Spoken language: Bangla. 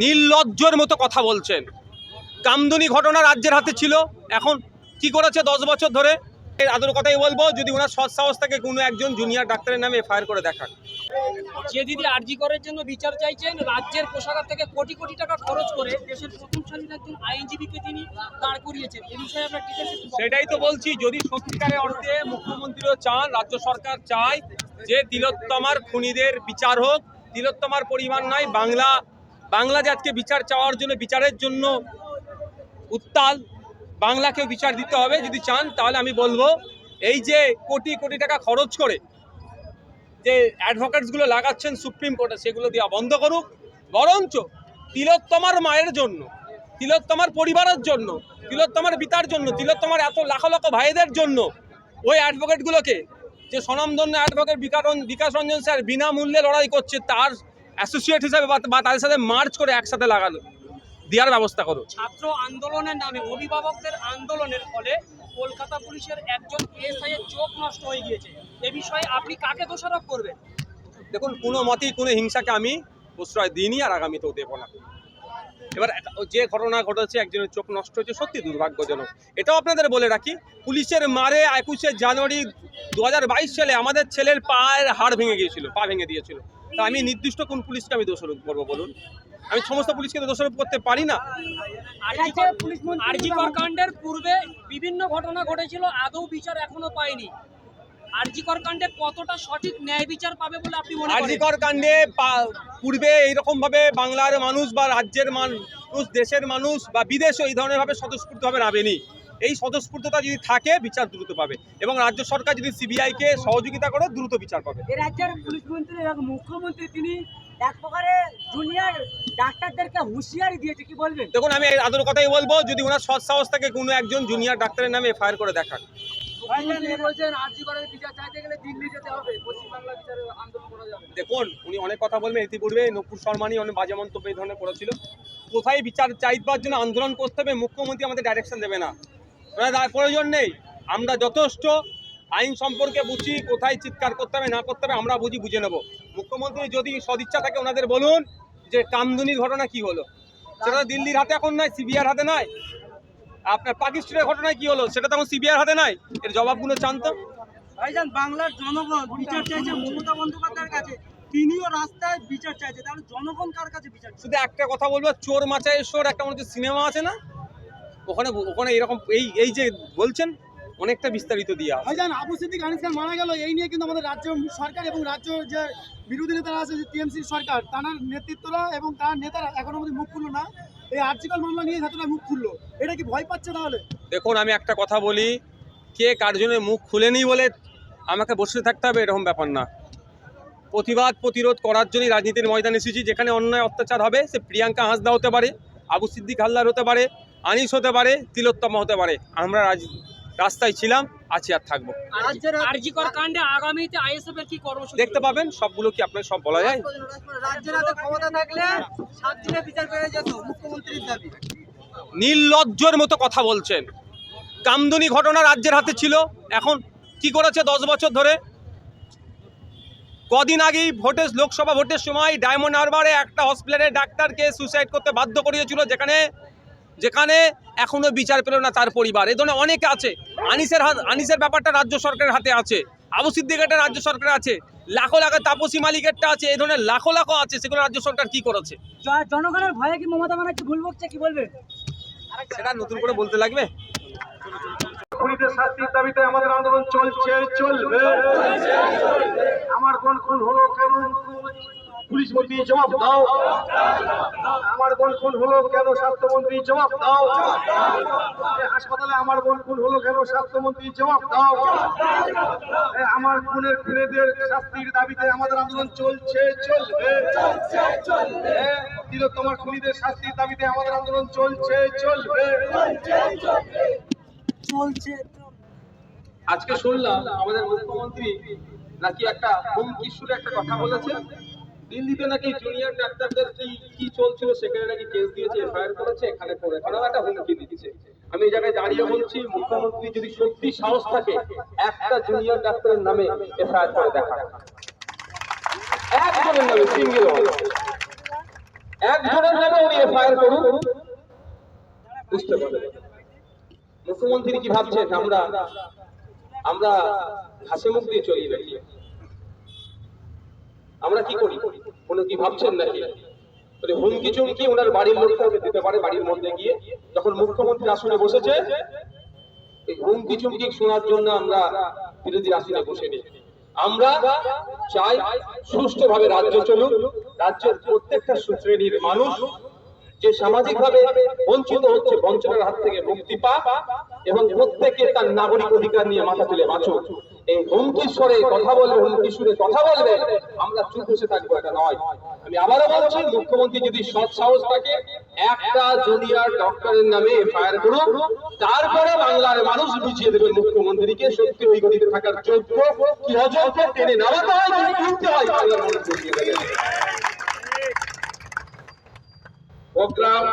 নির্লজ্জর মতো কথা বলছেন। কামদুনি ঘটনা রাজ্যের হাতে ছিল। এখন কি করেছে দশ বছর ধরে? এর আদর কথাই বলব যদি ওনার সৎ সাহস থেকে কোনো একজন জুনিয়র ডাক্তারের নামে এফআইআর করে দেখান। যে দিদি আরজি করার জন্য বিচার চাইছেন রাজ্যের কোষাগার থেকে কোটি কোটি টাকা খরচ করে দেশের প্রথম সারির একজন আইনজীবীকে তিনি দাঁড় করিয়েছেন। এ বিষয়ে বলুন। সেটাই তো বলছি যদি সত্যিকারের অর্থে মুখ্যমন্ত্রীও চান রাজ্য সরকার চায় যে তিলোত্তমার খুনিদের বিচার হোক তিলোত্তমার পরিমাণ নয় বাংলা বাংলা যে আজকে বিচার চাওয়ার জন্য, বিচারের জন্য উত্তাল। বাংলাকেও বিচার দিতে হবে, যদি চান তাহলে আমি বলব, এই যে কোটি কোটি টাকা খরচ করে যে অ্যাডভোকেটসগুলো লাগাচ্ছেন সুপ্রিম কোর্টে, সেগুলো দেওয়া বন্ধ করুক। বরঞ্চ তিলোত্তমার মায়ের জন্য, তিলোত্তমার পরিবারের জন্য, তিলোত্তমার পিতার জন্য, তিলোত্তমার এত লাখ লাখ ভাইদের জন্য ওই অ্যাডভোকেটগুলোকে, যে স্বনামধন্য অ্যাডভোকেট বিকাশ বিকাশ রঞ্জন স্যার বিনামূল্যে লড়াই করছে, তার অ্যাসোসিয়েট হিসাবে বা তাদের সাথে মার্চ করে একসাথে লাগালো। দেওয়ার ব্যবস্থা করো। ছাত্র আন্দোলনের নামে অভিভাবকদের আন্দোলনের ফলে কলকাতা পুলিশের একজন এসআই এর চোখ নষ্ট হয়ে গিয়েছে। এ বিষয়ে আপনি কাকে দোষারোপ করবেন? দেখুন কোনো মতেই কোনো হিংসাকে আমি প্রশ্রয় দিইনি আর আগামীতেও দেবো না। এবার যে ঘটনা ঘটেছে একজনের চোখ নষ্ট হয়েছে সত্যি দুর্ভাগ্যজনক। এটাও আপনাদের বলে রাখি পুলিশের মারে একুশে জানুয়ারি দু হাজার বাইশ সালে আমাদের ছেলের পায়ের হাড় ভেঙে গিয়েছিল পা ভেঙে দিয়েছিল। তা আমি নির্দিষ্ট কোন পুলিশকে আমি দোষারোপ করব বলুন? আমি সমস্ত পুলিশকে তো দোষারোপ করতে পারি না। আরজিকর কাণ্ডের পূর্বে বিভিন্ন ঘটনা ঘটেছিল আদৌ বিচার এখনও পায়নি আরজিকর কাণ্ডে কতটা সঠিক ন্যায় বিচার পাবে বলে আপনি মনে করেন? আরজিকর কাণ্ডে পূর্বে এইরকম ভাবে বাংলার মানুষ বা রাজ্যের মানুষ দেশের মানুষ বা বিদেশে এই ধরনের ভাবে স্বতঃস্ফূর্তভাবে নামেনি এই স্বতঃস্ফূর্ততা যদি থাকে বিচার দ্রুত পাবে। এবং রাজ্য সরকার যদি সিবিআইকে সহযোগিতা করে দ্রুত বিচার পাবে। রাজ্যের পুলিশ মন্ত্রী এবং মুখ্যমন্ত্রী তিনি এক প্রকারে জুনিয়র ডাক্তারদেরকে হুঁশিয়ারি দিয়েছে কি বলবেন? দেখুন আমি আদর কথাই বলব যদি ওনার সৎ সাহস থেকে কোনো একজন জুনিয়র ডাক্তারের নামে এফআইআর করে দেখান। দেখুন উনি অনেক কথা বলবেন ইতিপূর্বে নকুর শর্মানি অনেক বাজে মন্তব্য এই ধরনের করেছিল। কোথায় বিচার চাইবার জন্য আন্দোলন করতে হবে মুখ্যমন্ত্রী আমাদের ডাইরেকশন দেবে না। প্রয়োজন নেই। আমরা যথেষ্ট আইন সম্পর্কে বুঝি কোথায় চিৎকার করতে হবে না করতে হবে আমরা বুঝি বুঝে নেব। মুখ্যমন্ত্রী যদি সদিচ্ছা থাকে ওনাদের বলুন যে কামদুনির ঘটনা কি হলো। সেটা দিল্লির হাতে এখন নয় সিবিআর হাতে নয়। আপনার পাকিস্তানের ঘটনায় কি হলো সেটা তখন সিবিআর হাতে নাই এর জবাবগুলো জানতো। ভাইজান বাংলার জনগণ বিচার চাইছে মমতা বন্দ্যোপাধ্যায়ের কাছে। তিনিও রাস্তায় বিচার চাইছে তাহলে জনগণ কার কাছে বিচার? শুধু একটা কথা বলব চোর মাচায় চোর একটা মধ্যে সিনেমা আছে না? ওখানে ওখানে এরকম এই এই যে বলছেন অনেকটা বিস্তারিত দিয়া। ভাইজান আবু সিদ্দিক আনিস খান মারা গেল এই নিয়ে কিন্তু আমাদের রাজ্য সরকার এবং রাজ্য যে বিরোধী নেতারা আছে যে টিএমসির সরকার তার নেতৃত্বরা এবং তার নেতারা এখনও অবধি মুখ খুললো না। এই আর্টিকেল মামলা নিয়ে ছাত্ররা মুখ খুললো এটা কি ভয় পাচ্ছে তাহলে? দেখুন আমি একটা কথা বলি কে কার জন্য মুখ খুলেনি বলে আমাকে বসে থাকতে হবে এরকম ব্যাপার না। প্রতিবাদ প্রতিরোধ করার জন্যই রাজনীতির ময়দানে এসেছি যেখানে অন্যায় অত্যাচার হবে সে প্রিয়াঙ্কা হাসদা হতে পারে আবু সিদ্দিক হালদার হতে পারে আনিস হতে পারে তিলোত্তমা হতে পারে। আমরা রাস্তায় ছিলাম আছি আর থাকব। আরজিকর কাণ্ডে আগামীতে আইএসএফ এর কি কর্মসূচি? দেখতে পাবেন সবগুলো কি আপনার সব বলা যায়? রাজ্যের হাতে ক্ষমতা থাকলে সাত দিনে বিচার পেয়ে যেত মুখ্যমন্ত্রীর দাবি। নির্লজ্জর মতো কথা বলছেন। কামদুনি ঘটনা রাজ্যের হাতে ছিল এখন কি করেছে দশ বছর ধরে? কদিন আগেই ভোটের লোকসভা ভোটের সময় ডায়মন্ড হারবারে একটা হসপিটালের ডাক্তারকে সুইসাইড করতে বাধ্য করিয়েছিল যেখানে যেখানে এখনও বিচার পেল না তার পরিবার। এ ধরনের অনেকে আছে। আনিসের হাত আনিসের ব্যাপারটা রাজ্য সরকারের হাতে আছে। আবু সিদ্দিকেরটা রাজ্য সরকারের আছে। লাখো লাখো তাপসী মালিকেরটা আছে। এই ধরনের লাখো লাখো আছে। সেগুলো রাজ্য সরকার কি করেছে? জনগণের ভয়ে কি মমতা ব্যানার্জি ভুল বকছে? কি বলবে? সেটা নতুন করে বলতে লাগবে? খুনিদের শাস্তির দাবিতে আমাদের আন্দোলন চলছে চলবে। আমার বোন খুন হলো কেন পুলিশ মন্ত্রী জবাব দাও। আমার বোন খুন হলো কেন? স্বাস্থ্যমন্ত্রী জবাব দাও। হাসপাতালে আমার বোন খুন হলো কেন? স্বাস্থ্যমন্ত্রী জবাব দাও। আমার খুনের খুনেদের শাস্তির দাবিতে আমাদের আন্দোলন চলছে চলবে। তিলোত্তমার খুনিদের শাস্তির দাবিতে আমাদের আন্দোলন চলছে চলবে। চলছে। আজকে শুনলাম আমাদের মুখ্যমন্ত্রী নাকি একটা হুমকি সুরে একটা কথা বলেছে। দিল্লিতে নাকি জুনিয়র ডাক্তারদের কি কি চলছিল সেখানে নাকি কেস দিয়েছে এফআইআর করেছে, এখানে করে। এখানেও একটা হুমকি দিচ্ছে আমি এই জায়গায় দাঁড়িয়ে বলছি, মুখ্যমন্ত্রী যদি সত্যি সাহস থাকে, একটা জুনিয়র ডাক্তারের নামে এফআইআর করে দেখা একজনের নামে সিঙ্গেল একজনের নামে উনি এফআইআর করুন। বুঝতে মুখ্যমন্ত্রী কি ভাবছেন? আমরা আমরা হাসি মুখ দিয়ে চলি নাকি? আমরা কি করি? কোনো কি ভাবছেন নাকি? মানে হুমকি চুমকি ওনার বাড়ির লোককে দিতে পারে বাড়ির মধ্যে গিয়ে। যখন মুখ্যমন্ত্রী আসনে বসেছে, এই হুমকি চুমকি শোনার জন্য আমরা বিরোধী আসনে বসে নেই। আমরা চাই সুষ্ঠুভাবে রাজ্য চলুক, রাজ্যের প্রত্যেকটা শ্রেণির মানুষ যে সামাজিকভাবে বঞ্চিত হচ্ছে, বঞ্চনার হাত থেকে মুক্তি পা এবং প্রত্যেকে তার নাগরিক অধিকার নিয়ে মাথা তুলে বাঁচুক। এই হুমকি স্বরে কথা বলবে হুমকি সুরে কথা বলবে, আমরা চুপ বসে থাকব, এটা নয়। আমি আবারও বলছি, মুখ্যমন্ত্রী যদি সৎ সাহস থাকে, একটা ডক্টরের নামে তারপরে বাংলার মানুষ বুঝিয়ে দেবে মুখ্যমন্ত্রীকে সত্যি ওই গতিতে থাকার যোগ্য কি অযোগ্য টেনে নামাতে হয় হয়, বাংলার মানুষ বুঝিয়ে দেবে। প্রোগ্রাম